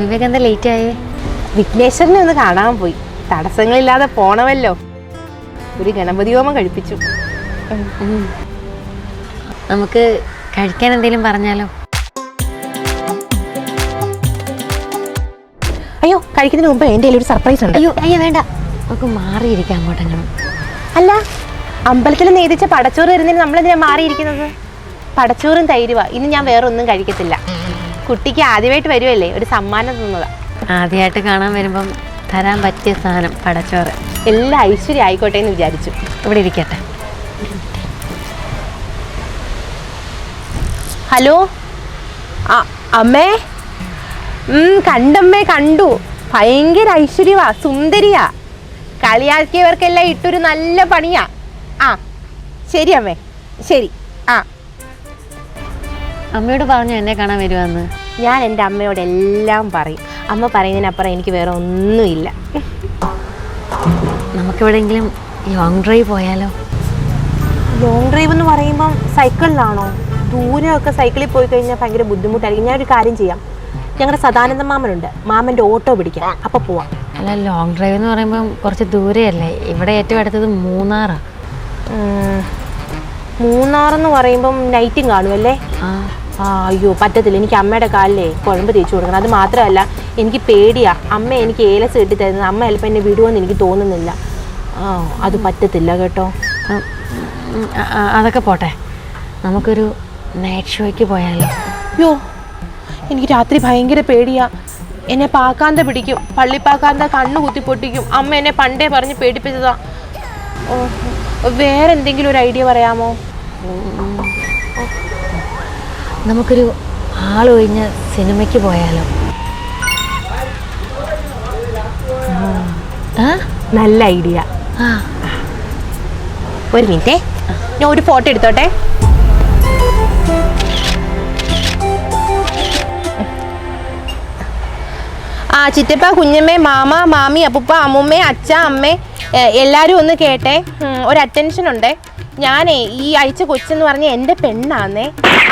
വിവേക് എന്താ ലേറ്റ് ആയേ? വിഘ്നേശ്വരനെ ഒന്ന് കാണാൻ പോയി. തടസ്സങ്ങളില്ലാതെ പോണമല്ലോ. ഒരു ഗണപതി ഹോമം കഴിപ്പിച്ചു. നമുക്ക് കഴിക്കാൻ എന്തെങ്കിലും പറഞ്ഞാലോ? അയ്യോ കഴിക്കുന്നതിന് മുമ്പ് എന്റെ ഒരു സർപ്രൈസ് ഉണ്ട്. അയ്യോ അയ്യോ വേണ്ട. നമുക്ക് മാറിയിരിക്കാം അങ്ങോട്ടെങ്കിലും അല്ല അമ്പലത്തിൽ നേതിച്ച പടച്ചോറ് വരുന്നതിന് നമ്മളെന്തിനാ മാറിയിരിക്കുന്നത്? പടച്ചോറും തൈരുവാ. ഇന്ന് ഞാൻ വേറെ ഒന്നും കഴിക്കത്തില്ല. കുട്ടിക്ക് ആദ്യമായിട്ട് വരുമല്ലേ ഒരു സമ്മാനം തന്നതാ. ആദ്യമായിട്ട് കാണാൻ വരുമ്പം തരാൻ പറ്റിയ സാധനം പടച്ചോറ്. എല്ലാ ഐശ്വര്യം ആയിക്കോട്ടെ എന്ന് വിചാരിച്ചു. ഇവിടെ ഇരിക്കട്ടെ. ഹലോ? ആ അമ്മേ? കണ്ടമ്മേ കണ്ടു. ഭയങ്കര ഐശ്വര്യവാ സുന്ദരിയാ. കളിയാക്കിയവർക്കെല്ലാം ഇട്ടൊരു നല്ല പണിയാ. ആ ശരി അമ്മേ. ശരി. അമ്മയോട് പറഞ്ഞു എന്നെ കാണാൻ വരുവാന്ന്. ഞാൻ എന്റെ അമ്മയോട് എല്ലാം പറയും. അമ്മ പറയുന്നതിനപ്പുറം എനിക്ക് വേറെ ഒന്നുമില്ല. നമുക്കെവിടെയെങ്കിലും ലോങ് ഡ്രൈവ് പോയാലോ? ലോങ് ഡ്രൈവ് എന്ന് പറയുമ്പം സൈക്കിളിലാണോ ദൂരമൊക്കെ സൈക്കിളിൽ പോയി കഴിഞ്ഞാൽ ഭയങ്കര ബുദ്ധിമുട്ടായിരിക്കും. ഞാനൊരു കാര്യം ചെയ്യാം. ഞങ്ങളുടെ സദാനന്ദ മാമനുണ്ട്. മാമന്റെ ഓട്ടോ പിടിക്കാം. അപ്പോൾ പോവാം. അല്ല ലോങ് ഡ്രൈവ് എന്ന് പറയുമ്പം കുറച്ച് ദൂരെയല്ലേ? ഇവിടെ ഏറ്റവും അടുത്തത് മൂന്നാറാണ് മൂന്നാറെന്ന് പറയുമ്പം നൈറ്റും കാണുമല്ലേ ആ. അയ്യോ പറ്റത്തില്ല. എനിക്ക് അമ്മയുടെ കാലിലേ കുഴമ്പ് തേച്ച് കൊടുക്കണം. അത് മാത്രമല്ല എനിക്ക് പേടിയാ. അമ്മ എനിക്ക് ഏലസ് കെട്ടി തരുന്നത്. അമ്മ ചിലപ്പോൾ എന്നെ വിടുമെന്ന് എനിക്ക് തോന്നുന്നില്ല. ആ അത് പറ്റത്തില്ല കേട്ടോ. അതൊക്കെ പോട്ടെ. നമുക്കൊരു നൈറ്റ് ഷോയ്ക്ക് പോയാലോ. അയ്യോ എനിക്ക് രാത്രി ഭയങ്കര പേടിയാ. എന്നെ പാക്കാന്ത പിടിക്കും. പള്ളിപ്പാക്കാന്ത കണ്ണു കുത്തി പൊട്ടിക്കും. അമ്മ എന്നെ പണ്ടേ പറഞ്ഞ് പേടിപ്പിച്ചതാ. വേറെന്തെങ്കിലും വേറെ എന്തെങ്കിലും ഒരു ഐഡിയ പറയാമോ? നമുക്കൊരു ആളൊഴിഞ്ഞ സിനിമയ്ക്ക് പോയാലോ? നല്ല ഐഡിയ. ഒരു മിനിറ്റേ. ഞാൻ ഒരു ഫോട്ടോ എടുത്തോട്ടെ? ആ ചിറ്റപ്പ കുഞ്ഞമ്മേ മാമ മാമി അപ്പുപ്പ അമ്മൂമ്മ അച്ഛ അമ്മേ എല്ലാരും എല്ലാവരും ഒന്ന് കേട്ടെ. ഒരു അറ്റൻഷൻ ഉണ്ടേ. ഞാനേ ഈ അയച്ച കൊച്ചെന്ന് പറഞ്ഞ എന്റെ പെണ്ണാന്നേ.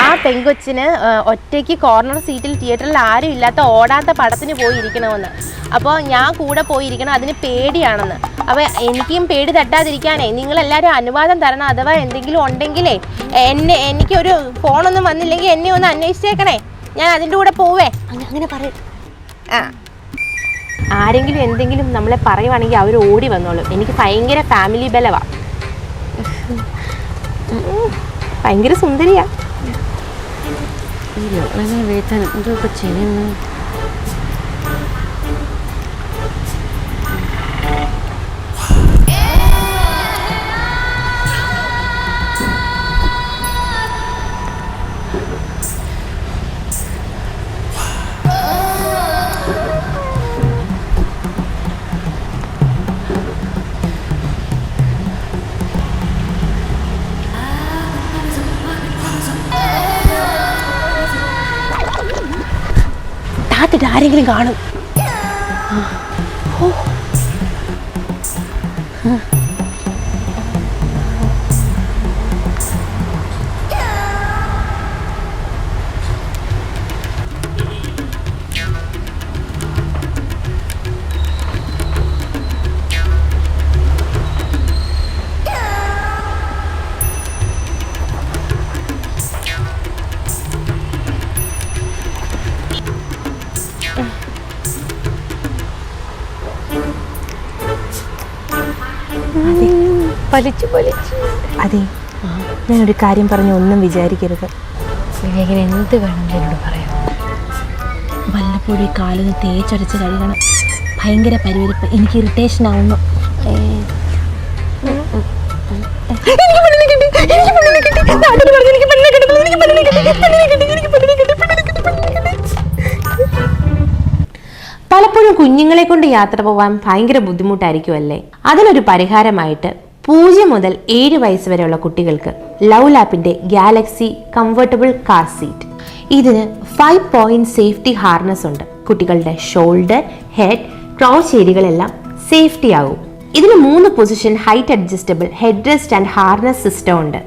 ആ പെങ്കൊച്ചിന് ഒറ്റയ്ക്ക് കോർണർ സീറ്റിൽ തിയേറ്ററിൽ ആരും ഇല്ലാത്ത ഓടാത്ത പടത്തിന് പോയി ഇരിക്കണമെന്ന് അപ്പോൾ ഞാൻ കൂടെ പോയിരിക്കണം അതിന് പേടിയാണെന്ന്. അപ്പോൾ എനിക്കും പേടി തട്ടാതിരിക്കാനേ നിങ്ങളെല്ലാവരും അനുവാദം തരണം അഥവാ എന്തെങ്കിലും ഉണ്ടെങ്കിലേ എന്നെ എനിക്കൊരു ഫോണൊന്നും വന്നില്ലെങ്കിൽ എന്നെ ഒന്ന് അന്വേഷിച്ചേക്കണേ. ഞാൻ അതിന്റെ കൂടെ പോവേ. അങ്ങനെ പറയും. ആ. ആരെങ്കിലും എന്തെങ്കിലും നമ്മളെ പറയുവാണെങ്കിൽ അവർ ഓടി വന്നോളും. എനിക്ക് ഭയങ്കര ഫാമിലി ബലവാ. ഭയങ്കര സുന്ദരിയാ. അയ്യോ അങ്ങനെ വീട്ടാൻ ഇതൊക്കെ ചെയ്യുന്നു താത്തിട്ട് ആരെങ്കിലും കാണും. വലിച്ചു പലിച്ചു. അതെ. ഞാനൊരു കാര്യം പറഞ്ഞ് ഒന്നും വിചാരിക്കരുത്. വിവേകിന് എന്ത് വേണം എന്നോട് പറയാം? വല്ലപ്പോഴും ഈ കാലൊന്ന് തേച്ചടച്ച് കഴുകണം. ഭയങ്കര പരിവരിപ്പ് എനിക്ക് ഇറിറ്റേഷൻ ആവുന്നു. പലപ്പോഴും കുഞ്ഞുങ്ങളെ കൊണ്ട് യാത്ര പോവാൻ ഭയങ്കര ബുദ്ധിമുട്ടായിരിക്കുമല്ലേ? അതിനൊരു പരിഹാരമായിട്ട് പൂജ്യം മുതൽ ഏഴ് വയസ്സ് വരെയുള്ള കുട്ടികൾക്ക് ലവ് ലാപ്പിന്റെ ഗാലക്സി കംഫർട്ടബിൾ കാർ സീറ്റ്. ഇതിന് ഫൈവ് പോയിന്റ് സേഫ്റ്റി ഹാർനസ് ഉണ്ട്. കുട്ടികളുടെ ഷോൾഡർ ഹെഡ് ക്രോസ് ഏരിയകളെല്ലാം സേഫ്റ്റി ആകും ഇതിന് മൂന്ന് position height adjustable head rest and harness system ഉണ്ട്.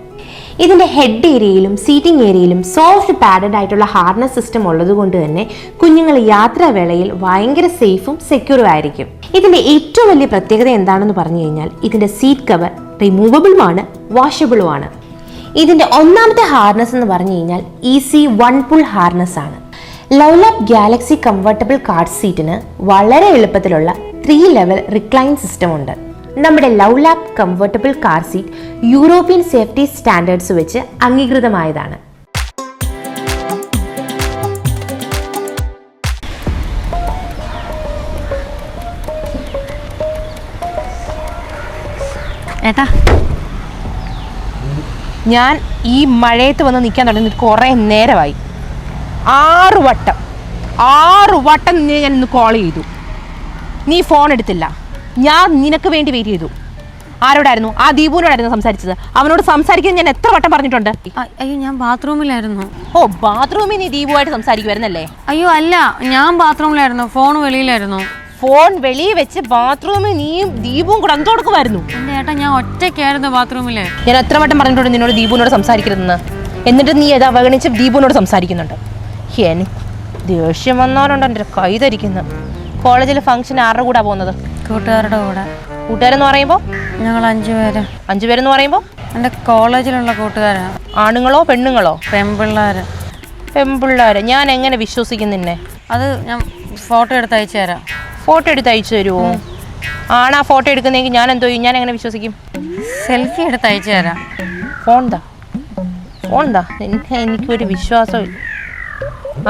ഇതിന്റെ ഹെഡ് ഏരിയയിലും സീറ്റിംഗ് ഏരിയയിലും സോഫ്റ്റ് പാഡഡ് ആയിട്ടുള്ള ഹാർനസ് സിസ്റ്റം ഉള്ളതുകൊണ്ട് തന്നെ കുഞ്ഞുങ്ങൾ യാത്രാവേളയിൽ ഭയങ്കര സേഫും സെക്യൂറും ആയിരിക്കും. ഇതിന്റെ ഏറ്റവും വലിയ പ്രത്യേകത എന്താണെന്ന് പറഞ്ഞു കഴിഞ്ഞാൽ ഇതിന്റെ സീറ്റ് കവർ റിമൂവബിളുമാണ് വാഷബിളുമാണ് ഇതിന്റെ ഒന്നാമത്തെ ഹാർനസ് എന്ന് പറഞ്ഞു കഴിഞ്ഞാൽ ഈസി വൺ പുൾ ഹാർനസ് ആണ്. ലൗലാബ് ഗാലക്സി കംഫർട്ടബിൾ കാർഡ് സീറ്റിന് വളരെ എളുപ്പത്തിലുള്ള ത്രീ ലെവൽ റിക്ലൈൻ സിസ്റ്റം ഉണ്ട്. നമ്മുടെ Lovelab comfortable car seat European safety standards വെച്ച് അംഗീകൃതമായതാണ്. ഏട്ടാ. ഞാൻ ഈ മഴയത്ത് വന്ന് നിൽക്കാൻ തുടങ്ങി കുറേ നേരമായി. ആറ് വട്ടം. ആറ് വട്ടം നിന്നെ ഞാൻ ഇന്ന് കോൾ ചെയ്തു. നീ ഫോൺ എടുത്തില്ല. ഞാൻ നിനക്ക് വേണ്ടി വെയിറ്റ് ചെയ്തു. ആരോടായിരുന്നു? ആ ദീപുവിനോടായിരുന്നു സംസാരിച്ചത്. അവനോട് സംസാരിക്കാൻ ഞാൻ എത്ര വട്ടം പറഞ്ഞിട്ടുണ്ട്? അയ്യോ ഞാൻ ബാത്റൂമിലായിരുന്നു. ഓ ബാത്റൂമിൽ നീ ദീപുവായിട്ട് സംസാരിക്കുമായിരുന്നല്ലേ അയ്യോ അല്ല. ഞാൻ ബാത്റൂമിലായിരുന്നു. ഫോൺ വെളിയിലായിരുന്നു. ഫോൺ വെളിയിൽ വെച്ച് ബാത്റൂമിൽ നീയും ദീപും കൂടെ അന്തോ കൊടുക്കുമായിരുന്നു. ഏട്ടാ ഞാൻ ഒറ്റയ്ക്കായിരുന്നു ബാത്റൂമിൽ ഞാൻ എത്ര വട്ടം പറഞ്ഞിട്ടുണ്ട് നിന്നോട് ദീപുവിനോട് സംസാരിക്കരുതെന്ന്. എന്നിട്ട് നീ അത് അവഗണിച്ച് ദീപുവിനോട് സംസാരിക്കുന്നുണ്ട്. എനിക്ക് ദേഷ്യം വന്നാലുണ്ട് എന്റെ കൈ ധരിക്കുന്നത് കോളേജിൽ ഫംഗ്ഷൻ ആരുടെ കൂടെ പോകുന്നത്? കൂട്ടുകാരുടെ കൂടെ. കൂട്ടുകാരെന്ന് പറയുമ്പോൾ ഞങ്ങൾ അഞ്ചു പേര്. അഞ്ചു പേരെന്ന് പറയുമ്പോൾ എന്റെ കോളേജിലുള്ള കൂട്ടുകാരാണ് ആണുങ്ങളോ പെണ്ണുങ്ങളോ? പെൺപിള്ളേര് പെൺപിള്ളേര് ഞാൻ എങ്ങനെ വിശ്വസിക്കും നിന്നെ? അത് ഞാൻ ഫോട്ടോ എടുത്ത് അയച്ചു തരാം. ഫോട്ടോ എടുത്ത് അയച്ചു തരുമോ ആണാ ഫോട്ടോ എടുക്കുന്നെങ്കിൽ ഞാൻ എന്തോ ഞാൻ എങ്ങനെ വിശ്വസിക്കും? സെൽഫി എടുത്ത് അയച്ചു തരാം. ഫോൺ താ ഫോൺ താ എന്നെ എനിക്കൊരു വിശ്വാസമില്ല.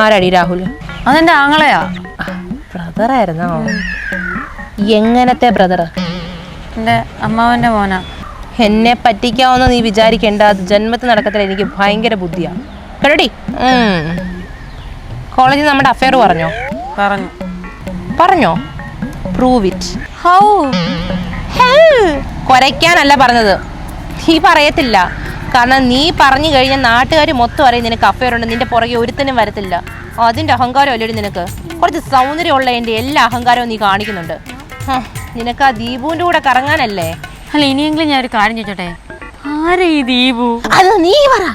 ആരാടി രാഹുൽ അതെന്റെ ആങ്ങളെയാ. ബ്രദറായിരുന്നോ എങ്ങനത്തെ ബ്രദർ എന്റെ അമ്മാവന്റെ മോനാ. എന്നെ പറ്റിക്കാവുന്ന നീ വിചാരിക്കേണ്ട. അത് ജന്മത്തിൽ നടക്കത്തില്ല. എനിക്ക് ഭയങ്കര ബുദ്ധിയാണ് കേട്ടോടി? കോളേജിൽ നമ്മുടെ അഫയർ പറഞ്ഞോ? പറഞ്ഞു. പറഞ്ഞോ? പ്രൂവ് ഇറ്റ് ഹൗ കുരയ്ക്കാനല്ല പറഞ്ഞത്. നീ പറയത്തില്ല. കാരണം നീ പറഞ്ഞു കഴിഞ്ഞാൽ നാട്ടുകാർ മൊത്തം അറിയും നിനക്ക് അഫയർ ഉണ്ട്. നിന്റെ പുറകെ ഒരുത്തനും വരത്തില്ല. അതിന്റെ അഹങ്കാരം അല്ലെങ്കിൽ നിനക്ക്. കുറച്ച് സൗന്ദര്യമുള്ള എന്റെ എല്ലാ അഹങ്കാരവും നീ കാണിക്കുന്നുണ്ട്. നിനക്ക് ആ ദീപുവിന്റെ കൂടെ കറങ്ങാനല്ലേ? അല്ല ഇനിയെങ്കിലും ഞാൻ ഒരു കാര്യം ചോദിച്ചോട്ടെ? ആരെ ഈ ദീപു? അത് നീ പറ.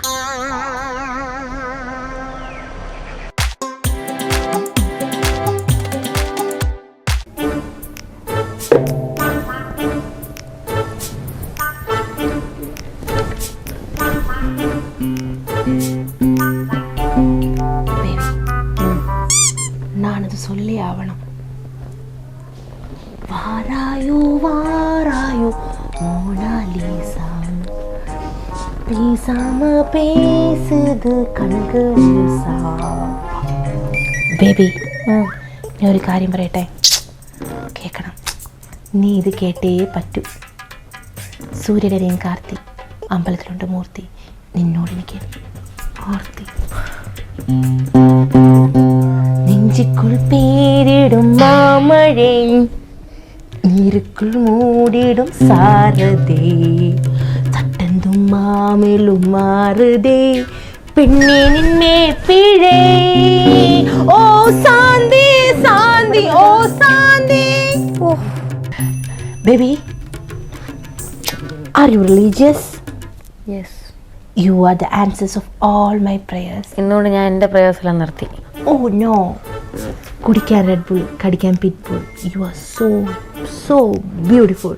மோனாலிசா பேசாம பேசுது കൺകളീസാ ബേബി ഞാൻ ഒരു കാര്യം പറയട്ടെ കേൾക്കണം നീ ഇത് കേട്ടേ പറ്റൂ സൂര്യകരയും കാർത്തി അമ്പലത്തിലുണ്ട് മൂർത്തി നിന്നോട് എനിക്ക് ഓർത്തി നെഞ്ചിക്കുൾ പേരിടും മാമഴേ നീരുക്കുൾ മൂടിടും സാരതേ തട്ടന്തും മാമിലും മാറുതേ പെണ്ണേ നിന്നെ പിഴേ ഓ സാന്തി സാന്തി ഓ Santhi baby are you religious yes you are the answers of all my prayers ഇന്നുകൊണ്ട് ഞാൻ എന്റെ പ്രയാസമെല്ലാം നിർത്തി ഓ നോ കുടിക്കാൻ റെഡ് ബുൾ കടിക്കാൻ pit bull you are so so beautiful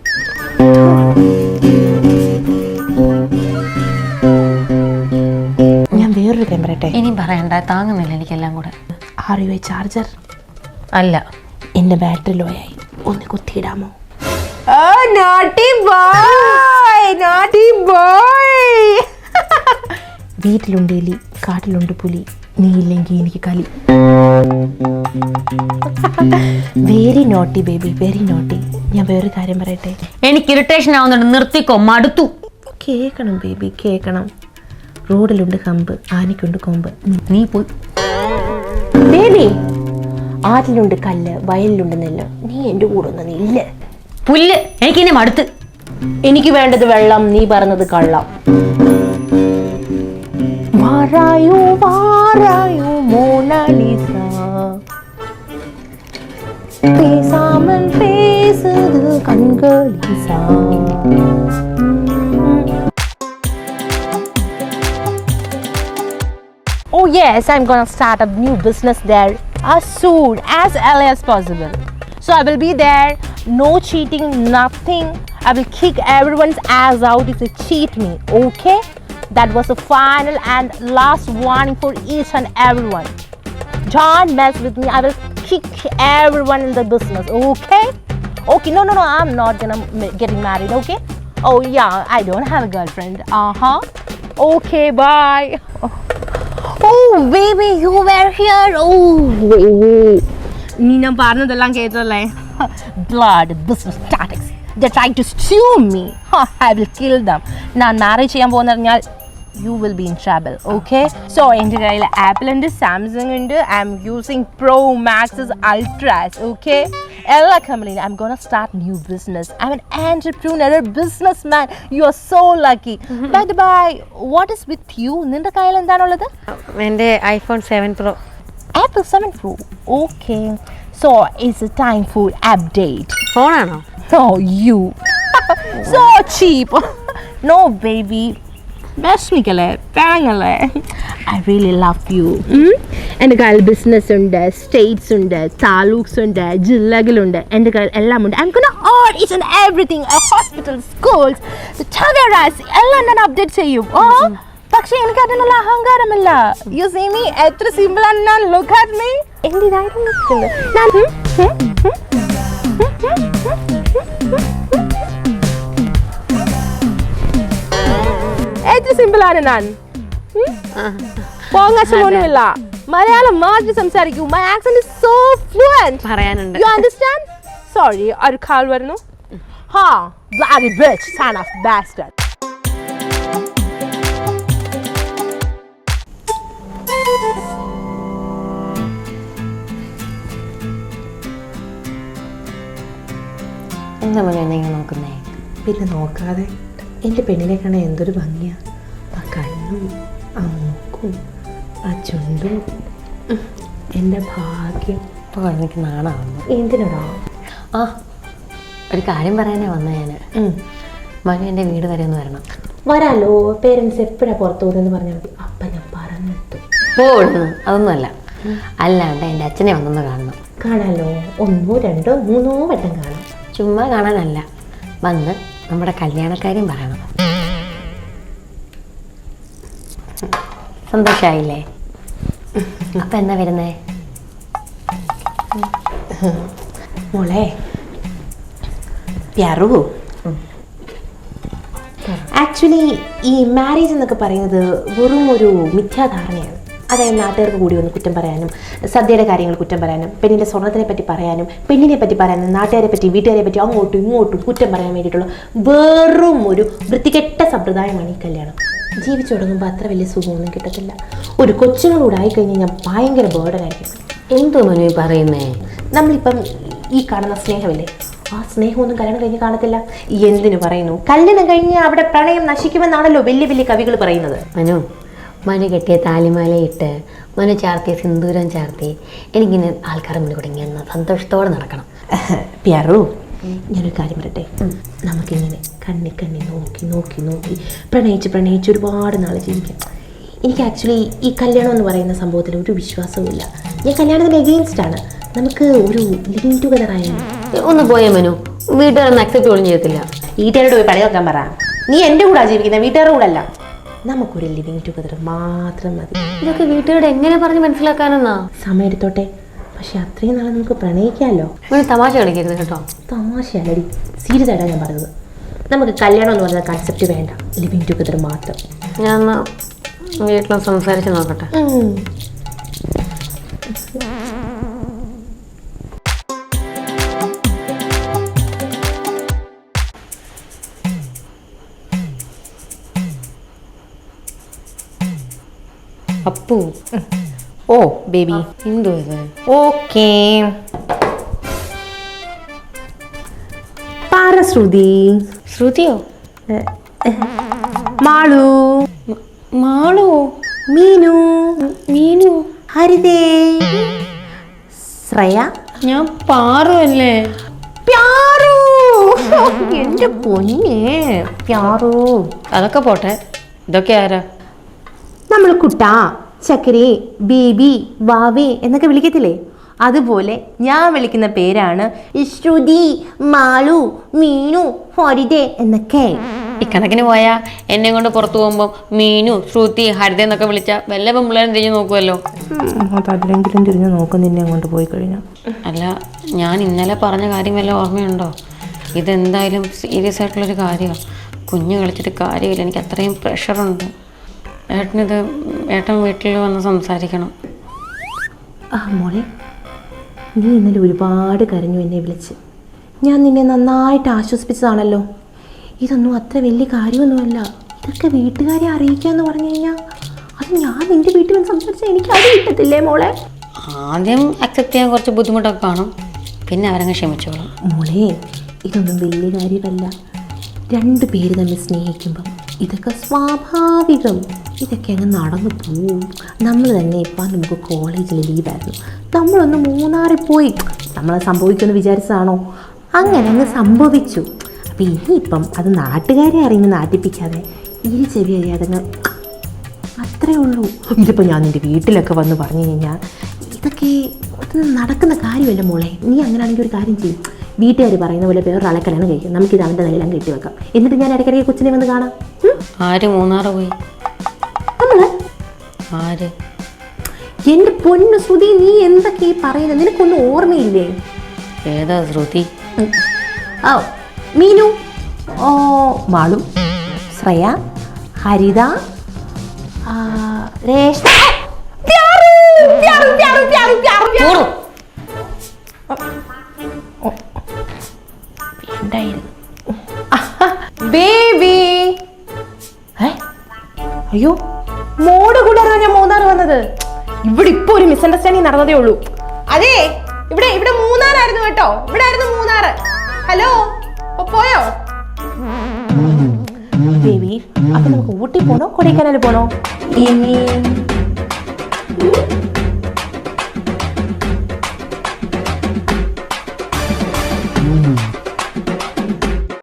ഞാൻ വേറൊരു കാര്യം പറയട്ടെ? ഇനി പറയണ്ട താങ്ങുന്നില്ല എനിക്കെല്ലാം കൂടെ. ആർ യു എ ചാർജർ അല്ല. എന്റെ ബാറ്ററി ലോ ആയി. ഒന്ന് കുത്തിയിടാമോ? വീട്ടിലുണ്ട് എലി കാട്ടിലുണ്ട് പുലി. നീ ഇല്ലെങ്കിൽ എനിക്ക് കളി. Very naughty baby very naughty ഞാൻ വേറൊരു കാര്യം പറയട്ടെ? എനിക്ക് ഇറിറ്റേഷൻ ആവുന്നുണ്ട്. നിർത്തിക്കോ. മടുത്തു. കേൾക്കണം ബേബി കേൾക്കണം റോഡിലുണ്ട് കമ്പ്. ആനയ്ക്കുണ്ട് കൊമ്പ്. നീ പോയി. ബേബി ആറ്റിലുണ്ട് കല്ല് വയലിലുണ്ട് നെല്ല്. നീ എന്റെ കൂടെ ഒന്നും ഇല്ല പുല്ല്. എനിക്ക് ഇനി മടുത്ത്. എനിക്ക് വേണ്ടത് വെള്ളം നീ പറഞ്ഞത് കള്ളം. Oh yes, I'm gonna start a new business there as soon as early as possible. So I will be there, no cheating, nothing. I will kick everyone's ass out if they cheat me, okay? That was the final and last warning for each and everyone. Don't mess with me. I will kick everyone in the business. Okay? Okay. No, no, no. I'm not gonna m- getting married. Okay? Oh yeah. I don't have a girlfriend. Uh huh. Okay. Bye. Oh, baby, you were here. Oh, baby. നീ ഞാൻ പറഞ്ഞതെല്ലാം കേട്ടല്ലേ blood business tactics the try to stew me I will kill them ഞാൻ marriage ചെയ്യാൻ പോകുന്ന പറഞ്ഞാൽ you will be in trouble okay so എന്റെ കയ്യിൽ Apple ഉണ്ട് സാംസങ് ഉണ്ട് I'm using pro maxes ultras okay എല്ലാ കമ്പനിയിലും I'm gonna start new business I an entrepreneur businessman you are so lucky bye bye what is with you നിന്റെ കയ്യിൽ എന്താണുള്ളത് എന്റെ iPhone seven pro Apple 7 Pro. Okay. So it's time for update. ഫോണാണോ so you. so cheap. no, baby. വിഷമിക്കല്ലേ പിണങ്ങല്ലേ I really love you എന്റെ കയ്യിൽ business ഉണ്ട് States ഉണ്ട് താലൂക്സ് ഉണ്ട് ജില്ലകളുണ്ട്. എന്റെ കയ്യിൽ എല്ലാം ഉണ്ട്. I'm all each and everything hospital schools എല്ലാം ഞാൻ അപ്ഡേറ്റ് ചെയ്യും. ഓ പക്ഷെ എനിക്ക് അതിനുള്ള അഹങ്കാരമില്ല. യു സീ മീ എത്ര സിമ്പിൾ ആണ് ഞാൻ. ലുക്ക് അറ്റ് മീ എന്തിനായിരുന്നു? നിൽക്കുന്നത് ഞാൻ സിമ്പിൾ ആണ് ഞാൻ. പോങ്ങാശമൊന്നുമില്ല മലയാളം മാത്രം സംസാരിക്കൂ. My accent is so fluent പറയാനുണ്ട്. യു അണ്ടർസ്റ്റാൻഡ് സോറി ഒരു കാൾ വരുന്നു. ഹാ bloody bitch son of bastard എന്താ മോനെ നിങ്ങൾ നോക്കുന്നേ. പിന്നെ നോക്കാതെ എന്റെ പെണ്ണിനെ കാണാൻ എന്തൊരു ഭംഗിയാ. ആ കണ്ണും ആ മൂക്കും ആ ചുണ്ടും എന്റെ ഭാഗ്യം ഇപ്പോൾ എനിക്ക് നാണാവുന്നു എന്തിനടാ? ആ ഒരു കാര്യം പറയാനേ വന്ന ഞാൻ മകൻ എന്റെ വീട് വരെ ഒന്ന് വരണം. വരാലോ? പേരൻസ് എപ്പോഴാണ് പുറത്തു പോകുന്നതെന്ന് പറഞ്ഞാൽ മതി. അപ്പം ഞാൻ പറഞ്ഞിട്ടു പോകുന്നു അതൊന്നുമല്ല. അല്ലാണ്ട് എന്റെ അച്ഛനെ വന്നൊന്ന് കാണണം. കാണാലോ? ഒന്നോ രണ്ടോ മൂന്നോ വട്ടം കാണാം. ചുമ്മാ കാണാനല്ല. വന്ന് നമ്മുടെ കല്യാണക്കാര്യം പറയണം. സന്തോഷായില്ലേ? അപ്പൊ എന്നാ വരുന്നേ? മോളെ പ്യാറുവോ ആക്ച്വലി ഈ മാരേജ് എന്നൊക്കെ പറയുന്നത് വെറും ഒരു മിഥ്യാധാരണയാണ്. അതായത് നാട്ടുകാർക്ക് കൂടി ഒന്ന് കുറ്റം പറയാനും സദ്യയുടെ കാര്യങ്ങൾ കുറ്റം പറയാനും പെണ്ണിന്റെ സ്വർണത്തിനെ പറ്റി പറയാനും പെണ്ണിനെ പറ്റി പറയാനും നാട്ടുകാരെ പറ്റി വീട്ടുകാരെ പറ്റി അങ്ങോട്ടും ഇങ്ങോട്ടും കുറ്റം പറയാൻ വേണ്ടിയിട്ടുള്ള വെറും ഒരു വൃത്തികെട്ട സമ്പ്രദായമാണ് ഈ കല്യാണം. ജീവിച്ചു തുടങ്ങുമ്പോൾ അത്ര വലിയ സുഖമൊന്നും കിട്ടത്തില്ല. ഒരു കൊച്ചുങ്ങളൂടെ ആയിക്കഴിഞ്ഞാൽ ഞാൻ ഭയങ്കര ബേർഡനായിരിക്കും എന്തോ മനു പറയുന്നേ? നമ്മളിപ്പം ഈ കാണുന്ന സ്നേഹമില്ലേ? ആ സ്നേഹമൊന്നും കല്യാണം കഴിഞ്ഞ് കാണത്തില്ല. എന്തിനു പറയുന്നു? കല്യാണം കഴിഞ്ഞ് അവിടെ പ്രണയം നശിക്കുമെന്നാണല്ലോ വലിയ വലിയ കവികൾ പറയുന്നത്. മനു മനു കെട്ടിയ താലിമാലയിട്ട് മനു ചാർത്തിയ സിന്ദൂരം ചാർത്തി എനിക്കിന്ന് ആൾക്കാരെ മുന്നിൽ കൂടെ ഇങ്ങനെ സന്തോഷത്തോടെ നടക്കണം. പ്യാറു ഞാനൊരു കാര്യം പറയട്ടെ? നമുക്കിങ്ങനെ കണ്ണി കണ്ണി നോക്കി നോക്കി നോക്കി പ്രണയിച്ച് പ്രണയിച്ച് ഒരുപാട് നാൾ ജീവിക്കാം. എനിക്ക് ആക്ച്വലി ഈ കല്യാണം എന്ന് പറയുന്ന സംഭവത്തിൽ ഒരു വിശ്വാസവുമില്ല ഞാൻ കല്യാണത്തിന് എഗെയിൻസ്റ്റ് ആണ്. നമുക്ക് ഒരു ലിവിങ് ടുഗദർ ആയാലും? ഒന്ന് പോയേ മനു. വീട്ടുകാരൊന്നും അക്സെപ്റ്റ് പോലും ചെയ്യത്തില്ല വീട്ടുകാരോട് പോയി പണി നോക്കാൻ പറ. നീ എന്റെ കൂടെ ജീവിക്കുന്നത് വീട്ടുകാരുടെ കൂടെ അല്ല നമുക്കൊരു ലിവിങ് ടുഗദർ മാത്രം മതി. ഇതൊക്കെ വീട്ടുകാരോട് എങ്ങനെ പറഞ്ഞ് മനസ്സിലാക്കാനെന്നാ? സമയം എടുത്തോട്ടെ. പക്ഷെ അത്രയും നാളെ നമുക്ക് പ്രണയിക്കാമല്ലോ ഒരു തമാശ കളിക്കരുത് കേട്ടോ. തമാശയല്ലടി. സീരിയസ് ആയിട്ടാണ് ഞാൻ പറഞ്ഞത്. നമുക്ക് കല്യാണം എന്ന് പറയുന്ന കൺസെപ്റ്റ് വേണ്ട. ലിവിങ് ടുഗദർ മാത്രം. ഞാൻ എന്നാ വീട്ടിൽ സംസാരിച്ച് നോക്കട്ടെ. അപ്പു. Oh baby. എന്തോ ഇത്? ഓക്കേ. പറ ശ്രുതി. ശ്രുതിയോ? മാളു. മാളു? മീനു. മീനു? ഹരിതേ. ശ്രേയ? ഞാൻ പാറുമല്ലേ പ്യാറു. എന്റെ പൊന്നെ. പ്യാറു. അതൊക്കെ പോട്ടെ. ഇതൊക്കെ ആരാ? നമ്മൾ കുട്ടാ. ചക്കരേ ബേബി വാവേ എന്നൊക്കെ വിളിക്കത്തില്ലേ? അതുപോലെ ഞാൻ വിളിക്കുന്ന പേരാണ് ശ്രുതി മാളു മീനു ഹരിതേ എന്നൊക്കെ. ഇക്കണക്കിന് പോയാ എന്നെ കൊണ്ട് പുറത്തു പോകുമ്പോൾ മീനു ശ്രുതി ഹരിത എന്നൊക്കെ വിളിച്ച വല്ല പെമ്പിള്ളേരും തിരിഞ്ഞു നോക്കുമല്ലോ അതിലെങ്കിലും തിരിഞ്ഞു നോക്കും നിന്നെ അങ്ങോട്ട് പോയി കഴിഞ്ഞാൽ അല്ല ഞാൻ ഇന്നലെ പറഞ്ഞ കാര്യം വല്ല ഓർമ്മയുണ്ടോ? ഇതെന്തായാലും സീരിയസ് ആയിട്ടുള്ളൊരു കാര്യമാണ് കുഞ്ഞു കളിച്ചിട്ട് കാര്യമില്ല എനിക്ക് അത്രയും പ്രഷറുണ്ട്. ഏട്ടനിത് ഏട്ടൻ വീട്ടിൽ വന്ന് സംസാരിക്കണം. ആ മോളെ നീ ഇന്നലെ ഒരുപാട് കരഞ്ഞു എന്നെ വിളിച്ച്. ഞാൻ നിന്നെ നന്നായിട്ട് ആശ്വസിപ്പിച്ചതാണല്ലോ. ഇതൊന്നും അത്ര വലിയ കാര്യമൊന്നുമല്ല. ഇതൊക്കെ വീട്ടുകാരെ അറിയിക്കാന്ന് പറഞ്ഞു കഴിഞ്ഞാൽ അത് ഞാൻ നിന്റെ വീട്ടിൽ വന്ന് സംസാരിച്ചാൽ എനിക്ക് അത് കിട്ടത്തില്ലേ മോളെ? ആദ്യം അക്സെപ്റ്റ് ചെയ്യാൻ കുറച്ച് ബുദ്ധിമുട്ടൊക്കെ കാണും. പിന്നെ അവരങ്ങ് ക്ഷമിച്ചോളാം. മോളെ ഇതൊന്നും വലിയ കാര്യമല്ല. രണ്ട് പേര് തമ്മിൽ സ്നേഹിക്കുമ്പം ഇതൊക്കെ സ്വാഭാവികം. ഇതൊക്കെ അങ്ങ് നടന്നു പോവും. നമ്മൾ തന്നെ ഇപ്പം നമുക്ക് കോളേജിൽ ലീവായിരുന്നു നമ്മളൊന്ന് മൂന്നാറിൽ പോയി നമ്മൾ സംഭവിക്കുമെന്ന് വിചാരിച്ചതാണോ? അങ്ങനെ അങ്ങ് സംഭവിച്ചു. അപ്പോൾ ഇനിയിപ്പം അത് നാട്ടുകാരെ അറിയുന്ന നാട്ടിപ്പിക്കാതെ ഈ ചെവി അറിയാതെ അത്രേ ഉള്ളൂ. ഇതിപ്പോൾ ഞാൻ നിന്റെ വീട്ടിലൊക്കെ വന്ന് പറഞ്ഞു കഴിഞ്ഞാൽ ഇതൊക്കെ നടക്കുന്ന കാര്യമല്ല മോളെ. നീ അങ്ങനെയാണെങ്കിൽ ഒരു കാര്യം ചെയ്യും. വീട്ടുകാർ പറയുന്ന പോലെ വേറൊരാളെ കല്യാണം കഴിക്കും. നമുക്കിത് അവന്റെ നിലയിലും കെട്ടി വെക്കാം. എന്നിട്ട് ഞാൻ ഇടയ്ക്കിടയ്ക്ക് കൊച്ചിനെ വന്ന് കാണാം? ആര് മൂന്നാറ് പോയി? നമ്മൾ? ആര്? എന്റെ പൊന്നു ശ്രുതി നീ എന്തൊക്കെ ഈ പറയുന്നത് നിനക്കൊന്നും ഓർമ്മയില്ലേ? ഏതാ ശ്രുതി. ഓ മീനു? ഓ മാളു ശ്രേയ? ഹരിത? ആ, രേഷ്മ. ഉണ്ടായിരുന്നു. ബേബി? അയ്യോ മോഡ് കൂടെ ഞാൻ മൂന്നാർ വന്നത്. ഇവിടെ ഇപ്പൊ ഒരു മിസ്അണ്ടർസ്റ്റാൻഡിങ് നടന്നതേ ഉള്ളൂ. അതെ ഇവിടെ ഇവിടെ മൂന്നാറായിരുന്നു കേട്ടോ. ഇവിടെ ആയിരുന്നു മൂന്നാറ്. ഹലോ പോയോ? ബേബി അപ്പൊ നമുക്ക് ഊട്ടി പോണോ കൊടൈക്കനാൽ പോണോ?